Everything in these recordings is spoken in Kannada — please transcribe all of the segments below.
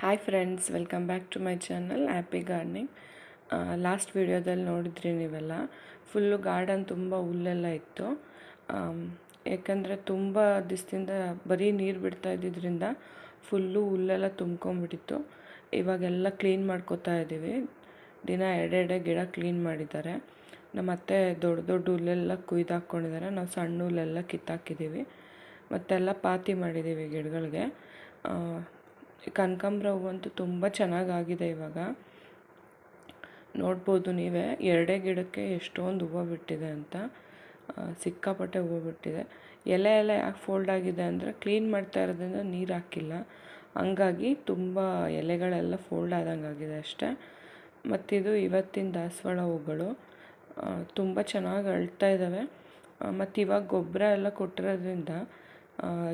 Hi friends welcome back to my channel happy gardening last ವಿಡಿಯೋದಲ್ಲಿ ನೋಡಿದ್ರಿ ನೀವೆಲ್ಲ? ಫುಲ್ಲು ಗಾರ್ಡನ್ ತುಂಬ ಹುಲ್ಲೆಲ್ಲ ಇತ್ತು. ಯಾಕಂದರೆ ತುಂಬ ದಿವಸದಿಂದ ಬರೀ ನೀರು ಬಿಡ್ತಾ ಇದ್ದಿದ್ದರಿಂದ ಫುಲ್ಲು ಹುಲ್ಲೆಲ್ಲ ತುಂಬ್ಕೊಂಡ್ಬಿಟ್ಟಿತ್ತು. ಇವಾಗೆಲ್ಲ ಕ್ಲೀನ್ ಮಾಡ್ಕೋತಾ ಇದ್ದೀವಿ. ದಿನ ಎರಡೆರಡೆ ಗಿಡ ಕ್ಲೀನ್ ಮಾಡಿದ್ದಾರೆ. ನಮ್ಮ ಅತ್ತೆ ದೊಡ್ಡ ದೊಡ್ಡ ಹುಲ್ಲೆಲ್ಲ ಕುಯ್ದು ಹಾಕ್ಕೊಂಡಿದ್ದಾರೆ. ನಾವು ಸಣ್ಣ ಹುಲ್ಲೆಲ್ಲ ಕಿತ್ತಾಕಿದ್ದೀವಿ. ಮತ್ತೆಲ್ಲ ಪಾತಿ ಮಾಡಿದ್ದೀವಿ ಗಿಡಗಳಿಗೆ. ಕನಕಾಂಬ್ರ ಹೂವಂತೂ ತುಂಬ ಚೆನ್ನಾಗಾಗಿದೆ ಇವಾಗ. ನೋಡ್ಬೋದು ನೀವೇ, ಎರಡೇ ಗಿಡಕ್ಕೆ ಎಷ್ಟೊಂದು ಹೂವು ಬಿಟ್ಟಿದೆ ಅಂತ. ಸಿಕ್ಕಾಪಟ್ಟೆ ಹೂವು ಬಿಟ್ಟಿದೆ. ಎಲೆ ಎಲ್ಲ ಯಾಕೆ ಫೋಲ್ಡ್ ಆಗಿದೆ ಅಂದರೆ ಕ್ಲೀನ್ ಮಾಡ್ತಾ ಇರೋದ್ರಿಂದ ನೀರು ಹಾಕಿಲ್ಲ. ಹಂಗಾಗಿ ತುಂಬ ಎಲೆಗಳೆಲ್ಲ ಫೋಲ್ಡ್ ಆದಂಗೆ ಆಗಿದೆ ಅಷ್ಟೇ. ಮತ್ತಿದು ಇವತ್ತಿನ ದಾಸವಾಳ ಹೂಗಳು ತುಂಬ ಚೆನ್ನಾಗಿ ಅಳ್ತಾ ಇದ್ದಾವೆ ಮತ್ತು ಇವಾಗ ಗೊಬ್ಬರ ಎಲ್ಲ ಕೊಟ್ಟಿರೋದ್ರಿಂದ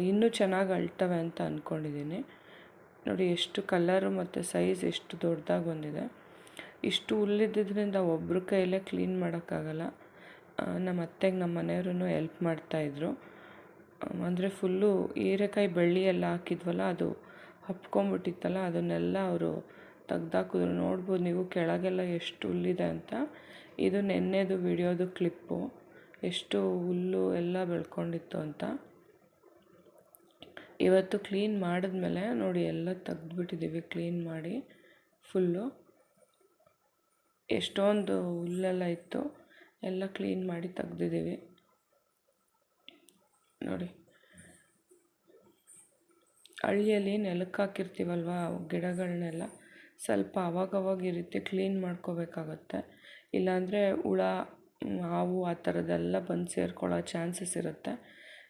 ಇನ್ನೂ ಚೆನ್ನಾಗಿ ಅಳ್ತವೆ ಅಂತ ಅಂದ್ಕೊಂಡಿದ್ದೀನಿ ನೋಡಿ ಎಷ್ಟು ಕಲರು ಮತ್ತು ಸೈಜ್ ಎಷ್ಟು ದೊಡ್ಡದಾಗಿ ಬಂದಿದೆ. ಇಷ್ಟು ಹುಲ್ಲಿದ್ದರಿಂದ ಒಬ್ಬರ ಕೈಯಲ್ಲೇ ಕ್ಲೀನ್ ಮಾಡೋಕ್ಕಾಗಲ್ಲ. ನಮ್ಮ ಅತ್ತೆಗೆ ನಮ್ಮ ಮನೆಯವರು ಹೆಲ್ಪ್ ಮಾಡ್ತಾಯಿದ್ರು ಅಂದರೆ ಫುಲ್ಲು ಹೀರೆಕಾಯಿ ಬಳ್ಳಿ ಎಲ್ಲ ಹಾಕಿದ್ವಲ್ಲ, ಅದು ಹಪ್ಕೊಂಬಿಟ್ಟಿತ್ತಲ್ಲ ಅದನ್ನೆಲ್ಲ ಅವರು ತೆಗ್ದಾಕಿದ್ರು. ನೋಡ್ಬೋದು ನೀವು ಕೆಳಗೆಲ್ಲ ಎಷ್ಟು ಹುಲ್ಲಿದೆ ಅಂತ. ಇದು ನೆನ್ನೆದು ವಿಡಿಯೋದು ಕ್ಲಿಪ್ಪು ಎಷ್ಟು ಹುಲ್ಲು ಎಲ್ಲ ಬೆಳ್ಕೊಂಡಿತ್ತು ಅಂತ. ಇವತ್ತು ಕ್ಲೀನ್ ಮಾಡಿದ್ಮೇಲೆ ನೋಡಿ ಎಲ್ಲ ತೆಗೆದುಬಿಟ್ಟಿದ್ದೀವಿ ಕ್ಲೀನ್ ಮಾಡಿ ಫುಲ್ಲು. ಎಷ್ಟೊಂದು ಹುಲ್ಲೆಲ್ಲ ಇತ್ತು. ಎಲ್ಲ ಕ್ಲೀನ್ ಮಾಡಿ ತೆಗೆದಿದ್ದೀವಿ. ನೋಡಿ. ಹಳ್ಳಿಯಲ್ಲಿ ನೆಲಕ್ಕೆ ಹಾಕಿರ್ತೀವಲ್ವ ಗಿಡಗಳನ್ನೆಲ್ಲ ಸ್ವಲ್ಪ ಅವಾಗವಾಗ ಈ ರೀತಿ ಕ್ಲೀನ್ ಮಾಡ್ಕೋಬೇಕಾಗತ್ತೆ. ಇಲ್ಲಾಂದರೆ ಹುಳ, ಹಾವು ಆ ಥರದ್ದೆಲ್ಲ ಬಂದು ಸೇರ್ಕೊಳ್ಳೋ ಚಾನ್ಸಸ್ ಇರುತ್ತೆ.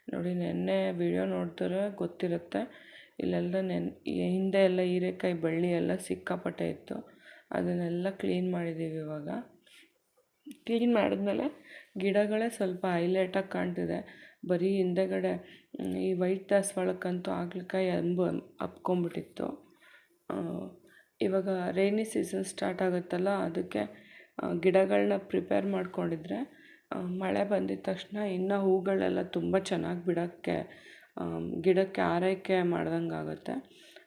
ನೋಡಿ ನೆನ್ನೆ ವಿಡಿಯೋ ನೋಡ್ತಾರೆ ಗೊತ್ತಿರುತ್ತೆ. ಇಲ್ಲೆಲ್ಲ ನೆನ್ ಹಿಂದೆ ಎಲ್ಲ ಹೀರೆಕಾಯಿ ಬಳ್ಳಿ ಎಲ್ಲ ಸಿಕ್ಕಾಪಟ್ಟೆ ಇತ್ತು. ಅದನ್ನೆಲ್ಲ ಕ್ಲೀನ್ ಮಾಡಿದ್ದೀವಿ ಇವಾಗ. ಕ್ಲೀನ್ ಮಾಡಿದ್ಮೇಲೆ ಗಿಡಗಳೇ ಸ್ವಲ್ಪ ಹೈಲೈಟಾಗಿ ಕಾಣ್ತಿದೆ. ಬರೀ ಹಿಂದೆಗಡೆ ಈ ವೈಟ್ ದಾಸವಾಳಕ್ಕಂತೂ ಹಾಗಲಕಾಯಿ ಅಂಬು ಅಪ್ಕೊಂಬಿಟ್ಟಿತ್ತು ಇವಾಗ ರೈನಿ ಸೀಸನ್ ಸ್ಟಾರ್ಟ್ ಆಗುತ್ತಲ್ಲ, ಅದಕ್ಕೆ ಗಿಡಗಳನ್ನ ಪ್ರಿಪೇರ್ ಮಾಡ್ಕೊಂಡಿದ್ರೆ ಮಳೆ ಬಂದಿದ ತಕ್ಷಣ ಇನ್ನು ಹೂಗಳೆಲ್ಲ ತುಂಬ ಚೆನ್ನಾಗಿ ಬಿಡೋಕ್ಕೆ ಗಿಡಕ್ಕೆ ಆರೈಕೆ ಮಾಡ್ದಂಗೆ ಆಗುತ್ತೆ.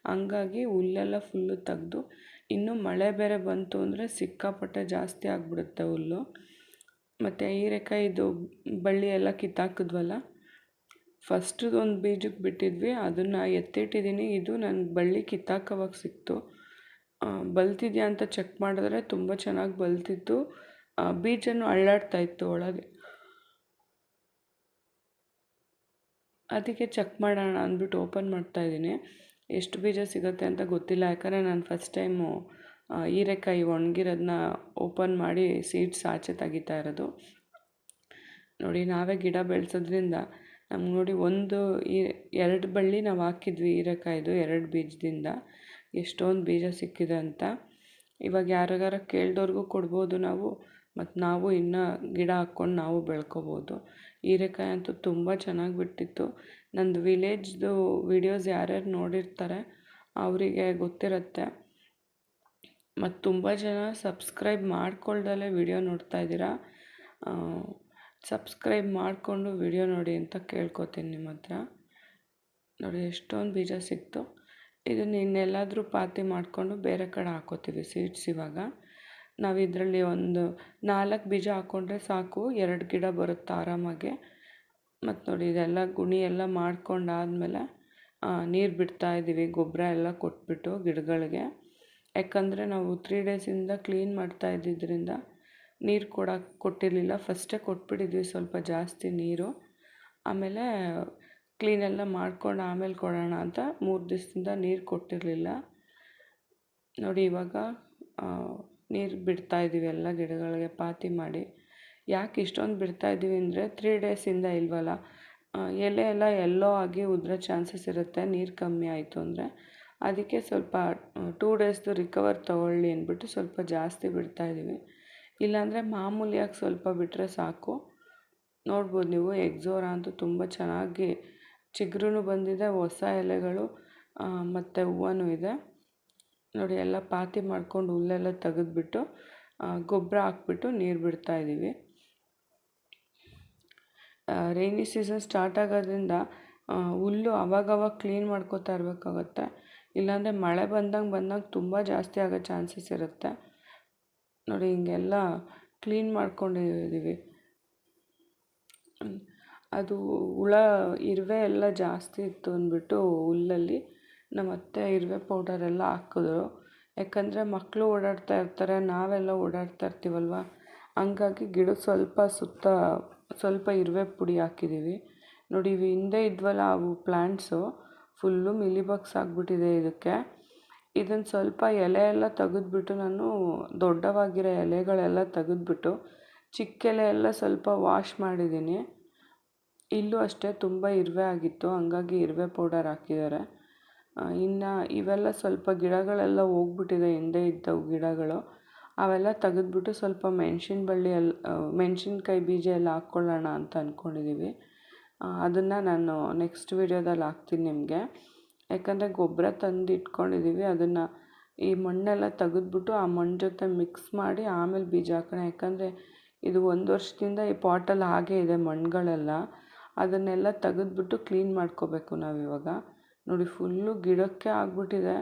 ಹಂಗಾಗಿ ಹುಲ್ಲೆಲ್ಲ ಫುಲ್ಲು ತೆಗ್ದು ಇನ್ನು ಮಳೆ ಬೇರೆ ಬಂತು ಅಂದರೆ ಸಿಕ್ಕಾಪಟ್ಟೆ ಜಾಸ್ತಿ ಆಗಿಬಿಡುತ್ತೆ ಹುಲ್ಲು. ಮತ್ತು ಹೀರೆಕಾಯಿದು ಬಳ್ಳಿ ಎಲ್ಲ ಕಿತ್ತಾಕಿದ್ವಲ್ಲ ಫಸ್ಟದು ಒಂದು ಬೀಜಕ್ಕೆ ಬಿಟ್ಟಿದ್ವಿ, ಅದನ್ನು ಎತ್ತಿಟ್ಟಿದ್ದೀನಿ ಇದು ನನಗೆ ಬಳ್ಳಿ ಕಿತ್ತಾಕೋವಾಗ ಸಿಕ್ತು. ಬಲ್ತಿದೆಯಾ ಅಂತ ಚೆಕ್ ಮಾಡಿದ್ರೆ ತುಂಬ ಚೆನ್ನಾಗಿ ಬಲ್ತಿತ್ತು. ಬೀಜನೂ ಅಳ್ಳಾಡ್ತಾ ಇತ್ತು ಒಳಗೆ. ಅದಕ್ಕೆ ಚೆಕ್ ಮಾಡೋಣ ಅಂದ್ಬಿಟ್ಟು ಓಪನ್ ಮಾಡ್ತಾ ಇದ್ದೀನಿ. ಎಷ್ಟು ಬೀಜ ಸಿಗುತ್ತೆ ಅಂತ ಗೊತ್ತಿಲ್ಲ. ಯಾಕಂದರೆ ನಾನು ಫಸ್ಟ್ ಟೈಮು ಹೀರೆಕಾಯಿ ಒಣಗಿರೋದನ್ನ ಓಪನ್ ಮಾಡಿ ಸೀಡ್ಸ್ ಆಚೆ ತೆಗಿತಾ ಇರೋದು. ನೋಡಿ, ನಾವೇ ಗಿಡ ಬೆಳೆಸೋದ್ರಿಂದ ನಮ್ಗೆ ನೋಡಿ ಒಂದು ಈ ಎರಡು ಬಳ್ಳಿ ನಾವು ಹಾಕಿದ್ವಿ ಹೀರೆಕಾಯ್ದು ಎರಡು ಬೀಜದಿಂದ. ಎಷ್ಟೊಂದು ಬೀಜ ಸಿಕ್ಕಿದೆ ಅಂತ. ಇವಾಗ ಯಾರಿಗಾರ ಕೇಳ್ದವ್ರಿಗೂ ಕೊಡ್ಬೋದು ನಾವು. ಮತ್ತು ನಾವು ಇನ್ನು ಗಿಡ ಹಾಕ್ಕೊಂಡು ನಾವು ಬೆಳ್ಕೊಬೋದು. ಹೀರೆಕಾಯಿ ಅಂತೂ ತುಂಬ ಚೆನ್ನಾಗಿ ಬಿಟ್ಟಿತ್ತು. ನಂದು ವಿಲೇಜ್ದು ವಿಡಿಯೋಸ್ ಯಾರ್ಯಾರು ನೋಡಿರ್ತಾರೆ ಅವರಿಗೆ ಗೊತ್ತಿರುತ್ತೆ. ಮತ್ತು ತುಂಬ ಜನ ಸಬ್ಸ್ಕ್ರೈಬ್ ಮಾಡ್ಕೊಳ್ದಲ್ಲೇ ವಿಡಿಯೋ ನೋಡ್ತಾ ಇದ್ದೀರಾ? ಸಬ್ಸ್ಕ್ರೈಬ್ ಮಾಡಿಕೊಂಡು ವಿಡಿಯೋ ನೋಡಿ ಅಂತ ಕೇಳ್ಕೊತೀನಿ ನಿಮ್ಮ ಹತ್ರ. ನೋಡಿ, ಎಷ್ಟೊಂದು ಬೀಜ ಸಿಕ್ತು. ಇದನ್ನು ಇನ್ನೆಲ್ಲಾದರೂ ಪಾತಿ ಮಾಡಿಕೊಂಡು ಬೇರೆ ಕಡೆ ಹಾಕೋತೀವಿ ಸೀಡ್ಸ್ ಇವಾಗ. ನಾವು ಇದರಲ್ಲಿ ಒಂದು ನಾಲ್ಕು ಬೀಜ ಹಾಕ್ಕೊಂಡ್ರೆ ಸಾಕು, ಎರಡು ಗಿಡ ಬರುತ್ತೆ ಆರಾಮಾಗಿ. ಮತ್ತು ನೋಡಿ ಇದೆಲ್ಲ ಗುಣಿ ಎಲ್ಲ ಮಾಡ್ಕೊಂಡಾದಮೇಲೆ ನೀರು ಬಿಡ್ತಾ ಇದ್ದೀವಿ ಗೊಬ್ಬರ ಎಲ್ಲ ಕೊಟ್ಬಿಟ್ಟು ಗಿಡಗಳಿಗೆ. ಯಾಕಂದರೆ ನಾವು ತ್ರೀ ಡೇಸಿಂದ ಕ್ಲೀನ್ ಮಾಡ್ತಾ ಇದ್ದಿದ್ದರಿಂದ ನೀರು ಕೊಡ ಕೊಟ್ಟಿರಲಿಲ್ಲ. ಫಸ್ಟೇ ಕೊಟ್ಬಿಟ್ಟಿದ್ವಿ ಸ್ವಲ್ಪ ಜಾಸ್ತಿ ನೀರು. ಆಮೇಲೆ ಕ್ಲೀನೆಲ್ಲ ಮಾಡ್ಕೊಂಡು ಆಮೇಲೆ ಕೊಡೋಣ ಅಂತ ಮೂರು ದಿವಸದಿಂದ ನೀರು ಕೊಟ್ಟಿರಲಿಲ್ಲ. ನೋಡಿ ಇವಾಗ ನೀರು ಬಿಡ್ತಾ ಇದ್ದೀವಿ ಎಲ್ಲ ಗಿಡಗಳಿಗೆ ಪಾತಿ ಮಾಡಿ. ಯಾಕೆ ಇಷ್ಟೊಂದು ಬಿಡ್ತಾ ಇದ್ದೀವಿ ಅಂದರೆ ತ್ರೀ ಡೇಸಿಂದ ಇಲ್ವಲ್ಲ ಎಲೆ ಎಲ್ಲ ಎಲ್ಲೋ ಆಗಿ ಉದುರೋ ಚಾನ್ಸಸ್ ಇರುತ್ತೆ, ನೀರು ಕಮ್ಮಿ ಆಯಿತು ಅಂದರೆ. ಅದಕ್ಕೆ ಸ್ವಲ್ಪ ಟೂ ಡೇಸ್ದು ರಿಕವರ್ ತೊಗೊಳ್ಳಿ ಅಂದ್ಬಿಟ್ಟು ಸ್ವಲ್ಪ ಜಾಸ್ತಿ ಬಿಡ್ತಾ ಇದ್ದೀವಿ ಇಲ್ಲಾಂದರೆ ಮಾಮೂಲಿಯಾಗಿ ಸ್ವಲ್ಪ ಬಿಟ್ಟರೆ ಸಾಕು. ನೋಡ್ಬೋದು ನೀವು ಎಕ್ಸೋರಾ ಅಂತೂ ತುಂಬ ಚೆನ್ನಾಗಿ ಚಿಗುರು ಬಂದಿದೆ, ಹೊಸ ಎಲೆಗಳು ಮತ್ತು ಹೂವನೂ ಇದೆ. ನೋಡಿ ಎಲ್ಲ ಪಾತಿ ಮಾಡ್ಕೊಂಡು ಹುಲ್ಲೆಲ್ಲ ತೆಗೆದ್ಬಿಟ್ಟು ಗೊಬ್ಬರ ಹಾಕ್ಬಿಟ್ಟು ನೀರು ಬಿಡ್ತಾ ಇದ್ದೀವಿ ರೈನಿ ಸೀಸನ್ ಸ್ಟಾರ್ಟ್ ಆಗೋದ್ರಿಂದ ಹುಲ್ಲು ಅವಾಗವಾಗ ಕ್ಲೀನ್ ಮಾಡ್ಕೋತಾ ಇರಬೇಕಾಗತ್ತೆ. ಇಲ್ಲಾಂದರೆ ಮಳೆ ಬಂದಂಗೆ ಬಂದಂಗೆ ತುಂಬ ಜಾಸ್ತಿ ಆಗೋ ಚಾನ್ಸಸ್ ಇರುತ್ತೆ. ನೋಡಿ ಹಿಂಗೆಲ್ಲ ಕ್ಲೀನ್ ಮಾಡ್ಕೊಂಡಿದ್ದೀವಿ ಅದು ಹುಳ, ಇರುವೆ ಎಲ್ಲ ಜಾಸ್ತಿ ಇತ್ತು ಅಂದ್ಬಿಟ್ಟು ಹುಲ್ಲಲ್ಲಿ ನಮ್ಮ ಅತ್ತೆ ಇರುವೆ ಎಲ್ಲ ಹಾಕಿದ್ರು. ಯಾಕಂದರೆ ಮಕ್ಕಳು ಓಡಾಡ್ತಾ ಇರ್ತಾರೆ, ನಾವೆಲ್ಲ ಓಡಾಡ್ತಾ ಇರ್ತೀವಲ್ವ? ಹಂಗಾಗಿ ಗಿಡ ಸ್ವಲ್ಪ ಸುತ್ತ, ಸ್ವಲ್ಪ ಇರುವೆ ಪುಡಿ ಹಾಕಿದ್ದೀವಿ ನೋಡಿ, ಇವು ಹಿಂದೆ ಇದ್ವಲ್ಲ ಅವು ಪ್ಲ್ಯಾಂಟ್ಸು ಫುಲ್ಲು ಮಿಲಿಬಗ್ಸ್ ಆಗಿಬಿಟ್ಟಿದೆ ಇದಕ್ಕೆ. ಇದನ್ನು ಸ್ವಲ್ಪ ಎಲೆ ಎಲ್ಲ ತೆಗೆದ್ಬಿಟ್ಟು ನಾನು ದೊಡ್ಡವಾಗಿರೋ ಎಲೆಗಳೆಲ್ಲ ತೆಗೆದ್ಬಿಟ್ಟು ಚಿಕ್ಕ ಎಲೆ ಎಲ್ಲ ಸ್ವಲ್ಪ ವಾಶ್ ಮಾಡಿದ್ದೀನಿ. ಇಲ್ಲೂ ಅಷ್ಟೇ ತುಂಬ ಇರುವೆ ಆಗಿತ್ತು, ಹಂಗಾಗಿ ಇರುವೆ ಪೌಡರ್ ಹಾಕಿದ್ದಾರೆ. ಇನ್ನು ಇವೆಲ್ಲ ಸ್ವಲ್ಪ ಗಿಡಗಳೆಲ್ಲ ಹೋಗ್ಬಿಟ್ಟಿದೆ ಹಿಂದೆ ಇದ್ದವು ಗಿಡಗಳು. ಅವೆಲ್ಲ ತೆಗೆದ್ಬಿಟ್ಟು ಸ್ವಲ್ಪ ಮೆಣ್ಸಿನ ಬಳ್ಳಿ ಎಲ್ಲ ಮೆಣ್ಸಿನ್ಕಾಯಿ ಬೀಜ ಎಲ್ಲ ಹಾಕ್ಕೊಳ್ಳೋಣ ಅಂತ ಅಂದ್ಕೊಂಡಿದ್ದೀವಿ ಅದನ್ನು ನಾನು ನೆಕ್ಸ್ಟ್ ವೀಡಿಯೋದಲ್ಲಿ ಹಾಕ್ತೀನಿ ನಿಮಗೆ. ಯಾಕಂದರೆ ಗೊಬ್ಬರ ತಂದು ಇಟ್ಕೊಂಡಿದ್ದೀವಿ ಅದನ್ನು ಈ ಮಣ್ಣೆಲ್ಲ ತೆಗೆದ್ಬಿಟ್ಟು ಆ ಮಣ್ಣು ಜೊತೆ ಮಿಕ್ಸ್ ಮಾಡಿ ಆಮೇಲೆ ಬೀಜ ಹಾಕೋಣ. ಯಾಕಂದರೆ ಇದು ಒಂದು ವರ್ಷದಿಂದ ಈ ಪಾಟಲ್ಲಿ ಹಾಗೇ ಇದೆ ಮಣ್ಣುಗಳೆಲ್ಲ. ಅದನ್ನೆಲ್ಲ ತೆಗೆದ್ಬಿಟ್ಟು ಕ್ಲೀನ್ ಮಾಡ್ಕೋಬೇಕು ನಾವಿವಾಗ. ನೋಡಿ ಫುಲ್ಲು ಗಿಡಕ್ಕೆ ಆಗಿಬಿಟ್ಟಿದೆ.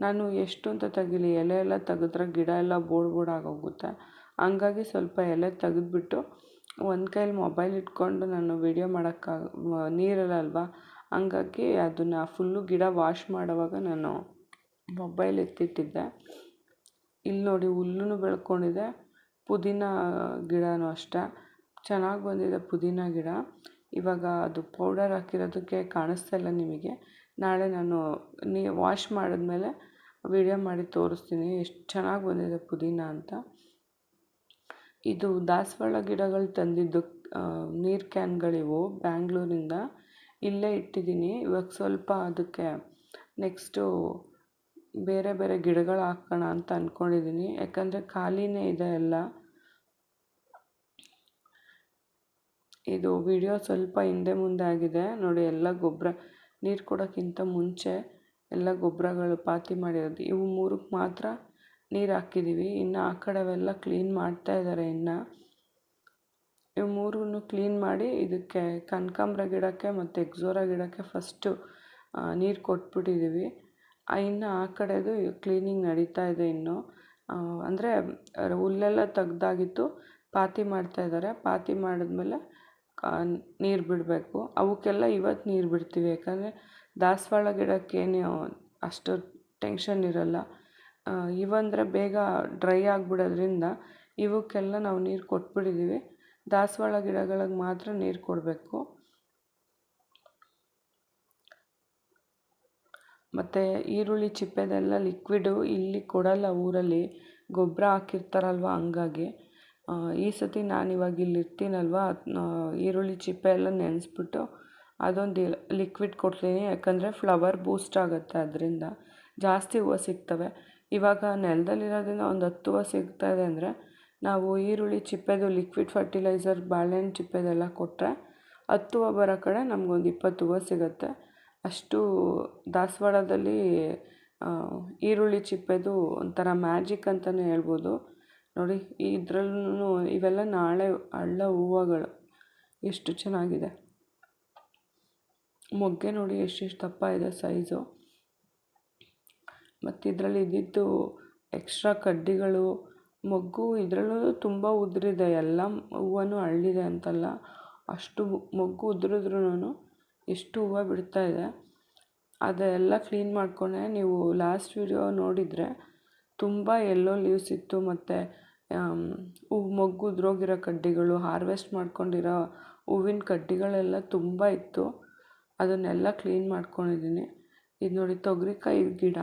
ನಾನು ಎಷ್ಟು ಅಂತ ತೆಗೀಲಿ, ಎಲೆ ಎಲ್ಲ ತೆಗೆದ್ರೆ ಗಿಡ ಎಲ್ಲ ಬೋಡ್ ಬೋಡ್ ಆಗೋಗುತ್ತೆ. ಹಂಗಾಗಿ ಸ್ವಲ್ಪ ಎಲೆ ತೆಗೆದ್ಬಿಟ್ಟು ಒಂದು ಕೈಯಲ್ಲಿ ಮೊಬೈಲ್ ಇಟ್ಕೊಂಡು ನಾನು ವೀಡಿಯೋ ಮಾಡೋಕ್ಕಾಗ ನೀರಲ್ಲ ಹಂಗಾಗಿ ಅದನ್ನು ಫುಲ್ಲು ಗಿಡ ವಾಶ್ ಮಾಡುವಾಗ ನಾನು ಮೊಬೈಲ್ ಎತ್ತಿಟ್ಟಿದ್ದೆ. ಇಲ್ಲಿ ನೋಡಿ ಹುಲ್ಲೂ ಬೆಳ್ಕೊಂಡಿದೆ. ಪುದೀನ ಗಿಡನೂ ಅಷ್ಟೆ. ಚೆನ್ನಾಗಿ ಬಂದಿದೆ ಪುದೀನ ಗಿಡ. ಇವಾಗ ಅದು ಪೌಡರ್ ಹಾಕಿರೋದಕ್ಕೆ ಕಾಣಿಸ್ತಾ ಇಲ್ಲ ನಿಮಗೆ. ನಾಳೆ ನಾನು ನೀ ವಾಶ್ ಮಾಡಿದ್ಮೇಲೆ ವಿಡಿಯೋ ಮಾಡಿ ತೋರಿಸ್ತೀನಿ. ಎಷ್ಟು ಚೆನ್ನಾಗಿ ಬಂದಿದೆ ಪುದೀನ ಅಂತ. ಇದು ದಾಸವಾಳ ಗಿಡಗಳು ತಂದಿದ್ದು ನೀರು ಕ್ಯಾನ್ಗಳಿವು ಬ್ಯಾಂಗ್ಳೂರಿಂದ. ಇಲ್ಲೇ ಇಟ್ಟಿದ್ದೀನಿ. ಇವಾಗ ಸ್ವಲ್ಪ ಅದಕ್ಕೆ ನೆಕ್ಸ್ಟು ಬೇರೆ ಬೇರೆ ಗಿಡಗಳು ಹಾಕೋಣ ಅಂತ ಅಂದ್ಕೊಂಡಿದ್ದೀನಿ ಯಾಕಂದರೆ ಖಾಲಿನೇ ಇದೆ ಎಲ್ಲ. ಇದು ವಿಡಿಯೋ ಸ್ವಲ್ಪ ಹಿಂದೆ ಮುಂದೆ ಆಗಿದೆ. ನೋಡಿ ಎಲ್ಲ ಗೊಬ್ಬರ ನೀರು ಕೊಡೋಕ್ಕಿಂತ ಮುಂಚೆ ಎಲ್ಲ ಗೊಬ್ಬರಗಳು ಪಾತಿ ಮಾಡಿರೋದು. ಇವು ಮೂರಕ್ಕೆ ಮಾತ್ರ ನೀರು ಹಾಕಿದ್ದೀವಿ ಇನ್ನು ಆ ಕಡೆವೆಲ್ಲ ಕ್ಲೀನ್ ಮಾಡ್ತಾ ಇದ್ದಾರೆ ಇನ್ನು. ಇವು ಮೂರನ್ನು ಕ್ಲೀನ್ ಮಾಡಿ ಇದಕ್ಕೆ ಕನಕಾಂಬ್ರ ಗಿಡಕ್ಕೆ ಮತ್ತು ಎಕ್ಸೋರಾ ಗಿಡಕ್ಕೆ ಫಸ್ಟು ನೀರು ಕೊಟ್ಬಿಟ್ಟಿದ್ದೀವಿ ಇನ್ನು ಆ ಕಡೆದು ಕ್ಲೀನಿಂಗ್ ನಡೀತಾ ಇದೆ ಇನ್ನು. ಅಂದರೆ ಹುಲ್ಲೆಲ್ಲ ತೆಗ್ದಾಗಿತ್ತು. ಪಾತಿ ಮಾಡ್ತಾ ಇದ್ದಾರೆ ಪಾತಿ ಮಾಡಿದ್ಮೇಲೆ ನೀರು ಬಿಡಬೇಕು. ಅವಕ್ಕೆಲ್ಲ ಇವತ್ತು ನೀರು ಬಿಡ್ತೀವಿ. ಯಾಕಂದರೆ ದಾಸವಾಳ ಗಿಡಕ್ಕೇನು ಅಷ್ಟು ಟೆನ್ಷನ್ ಇರಲ್ಲ. ಇವಂದರೆ ಬೇಗ ಡ್ರೈ ಆಗಿಬಿಡೋದ್ರಿಂದ ಇವಕ್ಕೆಲ್ಲ ನಾವು ನೀರು ಕೊಟ್ಬಿಟ್ಟಿದ್ದೀವಿ ದಾಸವಾಳ ಗಿಡಗಳಿಗೆ ಮಾತ್ರ ನೀರು ಕೊಡಬೇಕು. ಮತ್ತು ಈರುಳ್ಳಿ ಚಿಪ್ಪೆದೆಲ್ಲ ಲಿಕ್ವಿಡು ಇಲ್ಲಿ ಕೊಡಲ್ಲ ಊರಲ್ಲಿ. ಗೊಬ್ಬರ ಹಾಕಿರ್ತಾರಲ್ವ ಹಂಗಾಗಿ. ಈ ಸತಿ ನಾನು ಇವಾಗ ಇಲ್ಲಿ ಇರ್ತೀನಲ್ವ? ಈರುಳ್ಳಿ ಚಿಪ್ಪೆ ಎಲ್ಲ ನೆನೆಸ್ಬಿಟ್ಟು ಅದೊಂದು ಲಿಕ್ವಿಡ್ ಕೊಡ್ತೀನಿ. ಯಾಕಂದರೆ ಫ್ಲವರ್ ಬೂಸ್ಟ್ ಆಗುತ್ತೆ ಅದರಿಂದ. ಜಾಸ್ತಿ ಹೂವು ಸಿಗ್ತವೆ. ಇವಾಗ ನೆಲದಲ್ಲಿರೋದ್ರಿಂದ ಒಂದು ಹತ್ತು ಹೂವು ಸಿಗ್ತಾ ಇದೆ ಅಂದರೆ ನಾವು ಈರುಳ್ಳಿ ಚಿಪ್ಪೆದು ಲಿಕ್ವಿಡ್ ಫರ್ಟಿಲೈಸರ್ ಬಾಳೆಹಣ್ಣು ಚಿಪ್ಪೆದೆಲ್ಲ ಕೊಟ್ಟರೆ ಹತ್ತು ಹೂವು ಬರೋ ಕಡೆ ನಮಗೊಂದು ಇಪ್ಪತ್ತು ಹೂವು ಸಿಗುತ್ತೆ. ಅಷ್ಟು ದಾಸವಾಳದಲ್ಲಿ ಈರುಳ್ಳಿ ಚಿಪ್ಪೆದು ಒಂಥರ ಮ್ಯಾಜಿಕ್ ಅಂತಲೇ ಹೇಳ್ಬೋದು. ನೋಡಿ ಇದ್ರಲ್ಲೂ ಇವೆಲ್ಲ ನಾಳೆ ಹಳ್ಳ ಹೂವುಗಳು. ಎಷ್ಟು ಚೆನ್ನಾಗಿದೆ. ಮೊಗ್ಗೆ ನೋಡಿ ಎಷ್ಟೆಷ್ಟು ದಪ್ಪ ಇದೆ ಸೈಜು. ಮತ್ತು ಇದರಲ್ಲಿ ಇದ್ದಿದ್ದು ಎಕ್ಸ್ಟ್ರಾ ಕಡ್ಡಿಗಳು. ಮೊಗ್ಗು ಇದರಲ್ಲೂ ತುಂಬ ಉದುರಿದೆ. ಎಲ್ಲ ಹೂವನ್ನು ಅರಳಿದೆ ಅಂತಲ್ಲ. ಅಷ್ಟು ಮೊಗ್ಗು ಉದುರಿದ್ರೂ ಎಷ್ಟು ಹೂವು ಬಿಡ್ತಾ ಇದೆ. ಅದೆಲ್ಲ ಕ್ಲೀನ್ ಮಾಡಿಕೊಂಡೆ. ನೀವು ಲಾಸ್ಟ್ ವಿಡಿಯೋ ನೋಡಿದರೆ ತುಂಬ ಎಲ್ಲೋ ಲೀವ್ಸ್ ಇತ್ತು. ಮತ್ತು ಮೊಗ್ಗು ಉದ್ರೋಗಿರೋ ಕಡ್ಡಿಗಳು, ಹಾರ್ವೆಸ್ಟ್ ಮಾಡ್ಕೊಂಡಿರೋ ಹೂವಿನ ಕಡ್ಡಿಗಳೆಲ್ಲ ತುಂಬ ಇತ್ತು. ಅದನ್ನೆಲ್ಲ ಕ್ಲೀನ್ ಮಾಡ್ಕೊಂಡಿದ್ದೀನಿ. ಇದು ನೋಡಿ ತೊಗರಿಕಾಯಿ ಗಿಡ.